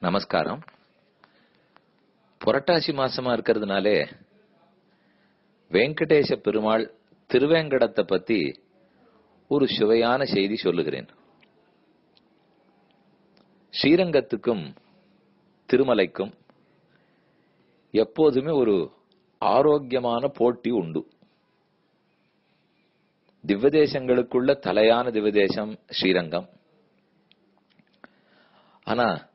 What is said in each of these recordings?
நமஸ்காரம். புரட்டாசி மாசமா இருக்கிறதுனாலே வெங்கடேச பெருமாள் திருவேங்கடத்தை பத்தி ஒரு சுவையான செய்தி சொல்லுகிறேன். ஸ்ரீரங்கத்துக்கும் திருமலைக்கும் எப்போதுமே ஒரு ஆரோக்கியமான போட்டி உண்டு. திவ்யதேசங்களுக்குள்ள தலையான திவ்யதேசம் ஸ்ரீரங்கம். ஆனா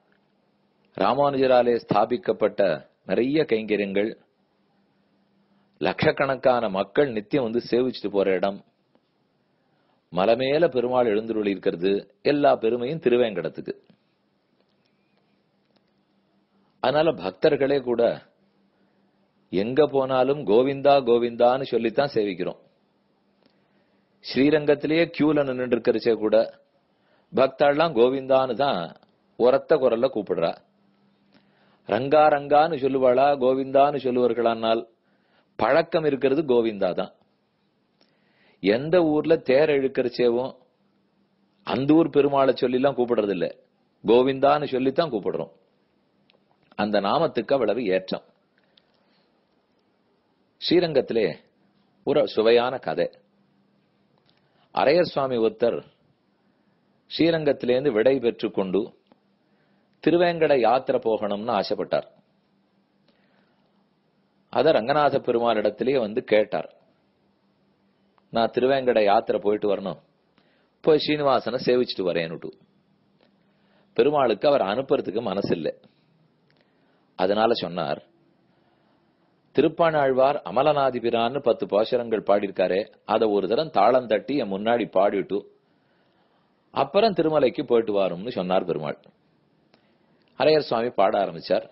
ராமானுஜராலே ஸ்தாபிக்கப்பட்ட நிறைய கைங்கரியங்கள். லட்சக்கணக்கான மக்கள் நித்தியம் வந்து சேவிச்சுட்டு போற இடம். மலமேல பெருமாள் எழுந்துருளி இருக்கிறது எல்லா பெருமையும் திருவேங்கடத்துக்கு. அதனால பக்தர்களே கூட எங்க போனாலும் கோவிந்தா கோவிந்தான்னு சொல்லித்தான் சேவிக்கிறோம். ஸ்ரீரங்கத்திலேயே கியூல நின்று இருக்கிறச்சே கூட பக்தாள்லாம் கோவிந்தான்னு தான் உரத்த குரல்ல கூப்பிடுறா. ரங்கா ரங்கான்னு சொல்லுவாளா கோவிந்தான்னு சொல்லுவார்களானால் பழக்கம் இருக்கிறது கோவிந்தா தான் எந்த ஊர்ல தேர் இழுக்கிறச்சேவும் அந்த ஊர் பெருமாளை சொல்லிலாம் கூப்பிடுறது இல்லை கோவிந்தான்னு சொல்லித்தான் கூப்பிடுறோம். அந்த நாமத்துக்கு அவ்வளவு ஏற்றம். ஸ்ரீரங்கத்திலே ஒரு சுவையான கதை. அரையர் சுவாமி ஒருத்தர் ஸ்ரீரங்கத்திலேருந்து விடை பெற்று கொண்டு திருவேங்கட யாத்திரை போகணும்னு ஆசைப்பட்டார். அத ரங்கநாத பெருமாளிடத்திலேயே வந்து கேட்டார். நான் திருவேங்கட யாத்திரை போயிட்டு வரணும். போய் ஸ்ரீனிவாசனை சேவிச்சுட்டு வரேன்னுட்டு. பெருமாளுக்கு அவர் அனுப்புறதுக்கு மனசு இல்லை அதனால சொன்னார் திருப்பாணாழ்வார் அமலநாதிபிரான்னு பத்து பாசுரங்கள் பாடியிருக்காரு அதை ஒரு தரம் தாளம் தட்டி என் முன்னாடி பாடிட்டு அப்புறம் திருமலைக்கு போயிட்டு வரும்னு சொன்னார் பெருமாள். அரையர் சுவாமி பாட ஆரம்பிச்சார்.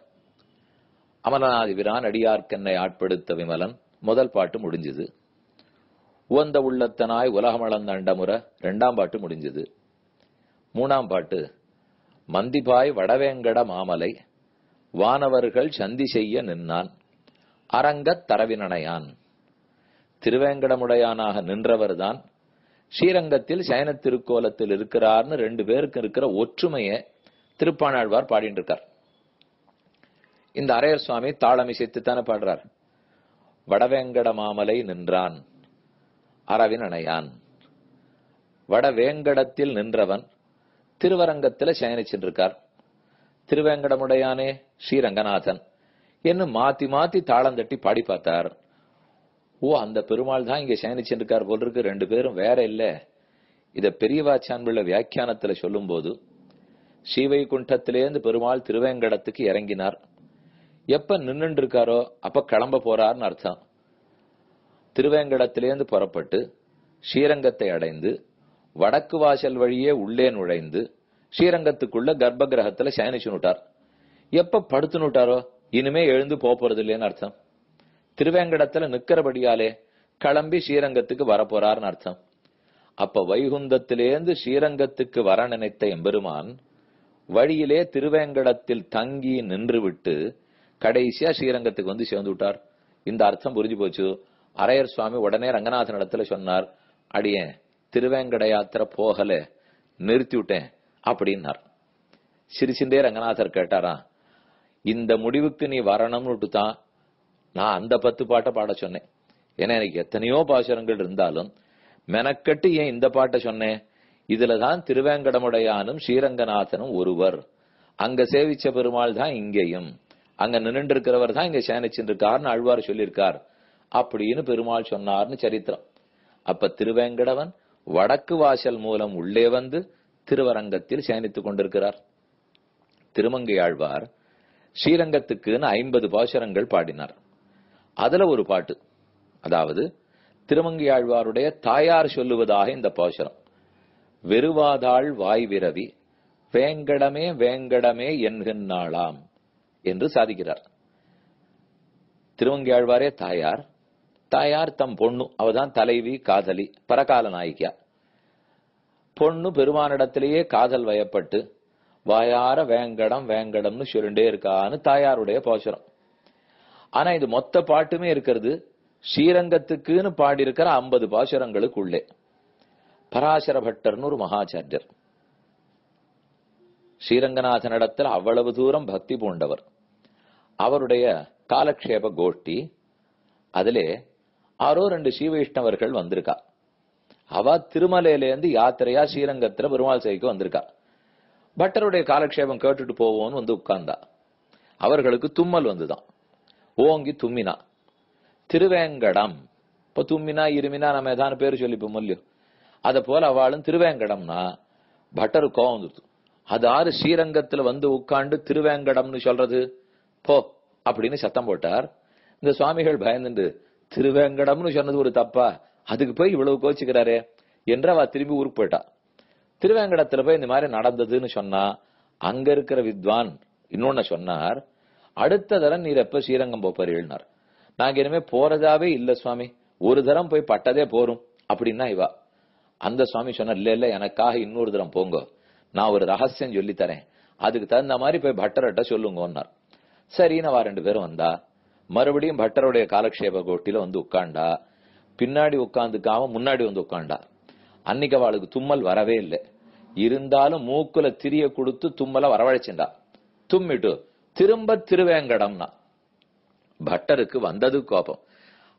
அமலநாதிபிரான் அடியார்க்கென்னை ஆட்படுத்த விமலன் முதல் பாட்டு முடிஞ்சது. உவந்த உள்ளத்தனாய் உலகமளந்த அண்டமுறை ரெண்டாம் பாட்டு முடிஞ்சது. மூணாம் பாட்டு மந்திபாய் வடவேங்கட மாமலை வானவர்கள் சந்தி செய்ய நின்னான் அரங்கத் தரவினனையான். திருவேங்கடமுடையானாக நின்றவர்தான் ஸ்ரீரங்கத்தில் சயன திருக்கோலத்தில் இருக்கிறார்னு ரெண்டு பேருக்கு இருக்கிற ஒற்றுமையை திருப்பாணாழ்வார் பாடிட்டு இருக்கார் இந்த அரையர் சுவாமி தாளமிசைத்து தானே பாடுறார். வடவேங்கட மாமலை நின்றான் அரவின் அணையான் வடவேங்கடத்தில் நின்றவன் திருவரங்கத்துல சயனிச்சுருக்கார் திருவேங்கடமுடையானே ஸ்ரீரங்கநாதன். என்று மாத்தி மாத்தி தாளம் தட்டி பாடி பார்த்தார். ஓ அந்த பெருமாள் தான் இங்க சயனிச்சிருக்கார் போல் இருக்கு. ரெண்டு பேரும் வேற இல்ல. இத பெரியவாச்சான்பிள்ள வியாக்கியானத்துல சொல்லும் போது ஸ்ரீவைகுண்டத்திலேருந்து பெருமாள் திருவேங்கடத்துக்கு இறங்கினார். எப்ப நின்னுட்டு இருக்காரோ அப்ப கிளம்ப போறார்னு அர்த்தம். திருவேங்கடத்திலேருந்து புறப்பட்டு ஸ்ரீரங்கத்தை அடைந்து வடக்கு வாசல் வழியே உள்ளே நுழைந்து ஸ்ரீரங்கத்துக்குள்ள கர்ப்ப கிரகத்துல சயனிச்சுனுட்டார் எப்ப படுத்துனுட்டாரோ இனிமே எழுந்து போறது இல்லைன்னு அர்த்தம். திருவேங்கடத்துல நிக்கிறபடியாலே கிளம்பி ஸ்ரீரங்கத்துக்கு வரப்போறார்னு அர்த்தம். அப்ப வைகுந்தத்திலேருந்து ஸ்ரீரங்கத்துக்கு வர நினைத்த எம்பெருமான் வழியிலே திருவேங்கடத்தில் தங்கி நின்றுவிட்டு கடைசியா ஸ்ரீரங்கத்துக்கு வந்து சேர்ந்து விட்டார் இந்த அர்த்தம் புரிஞ்சு போச்சு. அரையர் சுவாமி உடனே ரங்கநாதன் இடத்துல சொன்னார் அடியேன் திருவேங்கட யாத்திரை போகல நிறுத்தி விட்டேன் அப்படின்னார். சிரிச்சுட்டே ரங்கநாதர் கேட்டாரா இந்த முடிவுக்கு நீ வரணும்னு தான் நான் அந்த பத்து பாட்டை பாட சொன்னேன். ஏன்னா எனக்கு எத்தனையோ பாசுரங்கள் இருந்தாலும் மெனக்கட்டு ஏன் இந்த பாட்டை சொன்னேன்? இதுலதான் திருவேங்கடமுடையானும் ஸ்ரீரங்கநாதனும் ஒருவர். அங்க சேவிச்ச பெருமாள் தான் இங்கேயும். அங்க நின்று இருக்கிறவர் தான் இங்க சேனிச்சுருக்காருன்னு அழ்வார் சொல்லியிருக்கார். அப்படின்னு பெருமாள் சொன்னார்னு சரித்திரம். அப்ப திருவேங்கடவன் வடக்கு வாசல் மூலம் உள்ளே வந்து திருவரங்கத்தில் சேனித்துக் கொண்டிருக்கிறார். திருமங்கை ஆழ்வார் ஸ்ரீரங்கத்துக்குன்னு ஐம்பது பாசுரங்கள் பாடினார். அதுல ஒரு பாட்டு. அதாவது திருமங்கை ஆழ்வாருடைய தாயார் சொல்லுவதாக இந்த பாசுரம். வெறுவாதாள் வாய்விரவி வேங்கடமே வேங்கடமே என்கின்றாளாம் என்று சாதிக்கிறார். திருவங்கியாழ்வாரே ஆழ்வாரே தாயார் தாயார் தம் பொண்ணு அவதான் தலைவி காதலி பரகால நாயகியா. பொண்ணு பெருமானிடத்திலேயே காதல் வயப்பட்டு வாயார வேங்கடம் வேங்கடம்னு சொல்லிண்டே இருக்கான்னு தாயாருடைய பாசுரம் ஆனா இது மொத்த பாட்டுமே இருக்கிறது ஸ்ரீரங்கத்துக்குன்னு பாடியிருக்கிற ஐம்பது பாசுரங்களுக்குள்ளே. பராசர பட்டர்னு ஒரு மகாச்சாரியர் ஸ்ரீரங்கநாதனிடத்தில் அவ்வளவு தூரம் பக்தி பூண்டவர். அவருடைய காலக்ஷேப கோஷ்டி அதிலே ஆரோ ரெண்டு ஸ்ரீவைஷ்ணவர்கள் வந்திருக்கா. அவ திருமலையிலேருந்து யாத்திரையா ஸ்ரீரங்கத்துல பெருமாள் சிலைக்கு வந்திருக்கா. பட்டருடைய காலக்ஷேபம் கேட்டுட்டு போவோம்னு வந்து உட்கார்ந்தா. அவர்களுக்கு தும்மல் வந்துதான். ஓங்கி தும்மினா. திருவேங்கடம். இப்ப தும்மினா இருமினா நம்ம ஏதான பேர் சொல்லிப்போம் இல்லையோ? அதை போல அவளும் திருவேங்கடம்னா பட்டரு கோவம் வந்துடுது. அது ஆறு ஸ்ரீரங்கத்துல வந்து உட்காந்து திருவேங்கடம்னு சொல்றது. போ அப்படின்னு சத்தம் போட்டார். இந்த சுவாமிகள் பயந்துண்டு திருவேங்கடம்னு சொன்னது ஒரு தப்பா? அதுக்கு போய் இவ்வளவு கோச்சுக்கிறாரே என்று அவ திரும்பி ஊருக்கு போயிட்டா. திருவேங்கடத்துல போய் இந்த மாதிரி நடந்ததுன்னு சொன்னா அங்க இருக்கிற வித்வான் இன்னொன்னு சொன்னார் அடுத்த தரம் நீர் எப்ப ஸ்ரீரங்கம் போப்பாருன்னார் நாங்க இனிமே போறதாவே இல்ல சுவாமி. ஒரு தரம் போய் பட்டதே போரும் அப்படின்னா இவா. அந்த சுவாமி சொன்னார் இல்ல இல்ல எனக்காக இன்னொரு தரம் போங்க. நான் ஒரு ரகசியம் சொல்லி தரேன். அதுக்கு தகுந்த மாதிரி போய் பட்டர்கிட்ட சொல்லுங்கன்னார். சரின்னு அவ ரெண்டு பேரும் வந்தா. மறுபடியும் பட்டருடைய காலக்ஷேப கோட்டில வந்து உட்காண்டா பின்னாடி உட்காந்துக்காம முன்னாடி வந்து உட்காண்டா அன்னைக்கு அவளுக்கு தும்மல் வரவே இல்லை. இருந்தாலும் மூக்குல திரிய கொடுத்து தும்மல வரவழைச்சுண்டா தும்மிட்டு திரும்ப திருவேங்கடம்னா. பட்டருக்கு வந்தது கோபம்.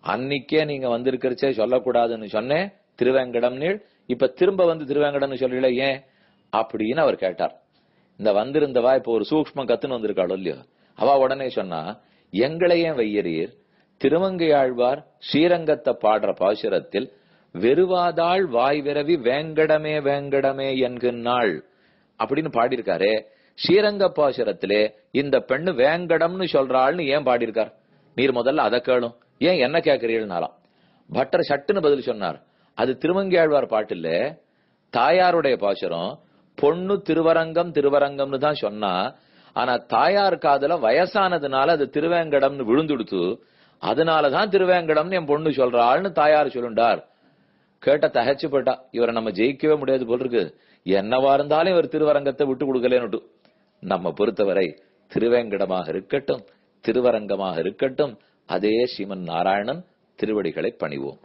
அன்னைக்கே நீங்க வந்திருக்கிறச்சே சொல்லக்கூடாதுன்னு சொன்னேன். திருவேங்கடம்னு இப்ப திரும்ப வந்து திருவேங்கடன்னு சொல்லல ஏன்? அப்படின்னு அவர் கேட்டார். இந்த வந்திருந்தவா இப்ப ஒரு சூக்ஷ்மம் கத்துன்னு வந்திருக்காளோ இல்லையோ? அவ உடனே சொன்னா எங்களையே வையறீர். வையறீர் திருமங்கையாழ்வார் ஸ்ரீரங்கத்தை பாடுற பாசுரத்தில் வெறுவாதாள் வாய் விரவி வேங்கடமே வேங்கடமே என்கின்றாள். அப்படின்னு பாடியிருக்காரே. ஸ்ரீரங்க பாசுரத்திலே இந்த பெண்ணு வேங்கடம்னு சொல்றாள்னு ஏன் பாடியிருக்கார்? நீர் முதல்ல அதை கேளும். ஏன் என்ன கேட்கிறீள்னாலாம் பட்டர் சட்டுன்னு பதில் சொன்னார். அது திருமங்கையாழ்வார் பாட்டுல தாயாருடைய பாசுரம் பொண்ணு திருவரங்கம் திருவரங்கம்னு தான் சொன்னா ஆனா தாயார் காதல வயசானதுனால அது திருவேங்கடம்னு விழுந்துடுத்து அதனாலதான் திருவேங்கடம்னு என் பொண்ணு சொல்றாள்னு தாயார் சொல்லுண்டார். கேட்ட தகச்சு போட்டா இவரை நம்ம ஜெயிக்கவே முடியாது போல் இருக்கு. என்னவா இருந்தாலும் இவர் திருவரங்கத்தை விட்டு கொடுக்கலன்னு நம்ம பொறுத்தவரை திருவேங்கடமாக இருக்கட்டும் திருவரங்கமாக இருக்கட்டும் அதே ஸ்ரீமன் நாராயணன் திருவடிகளை பணிவோம்.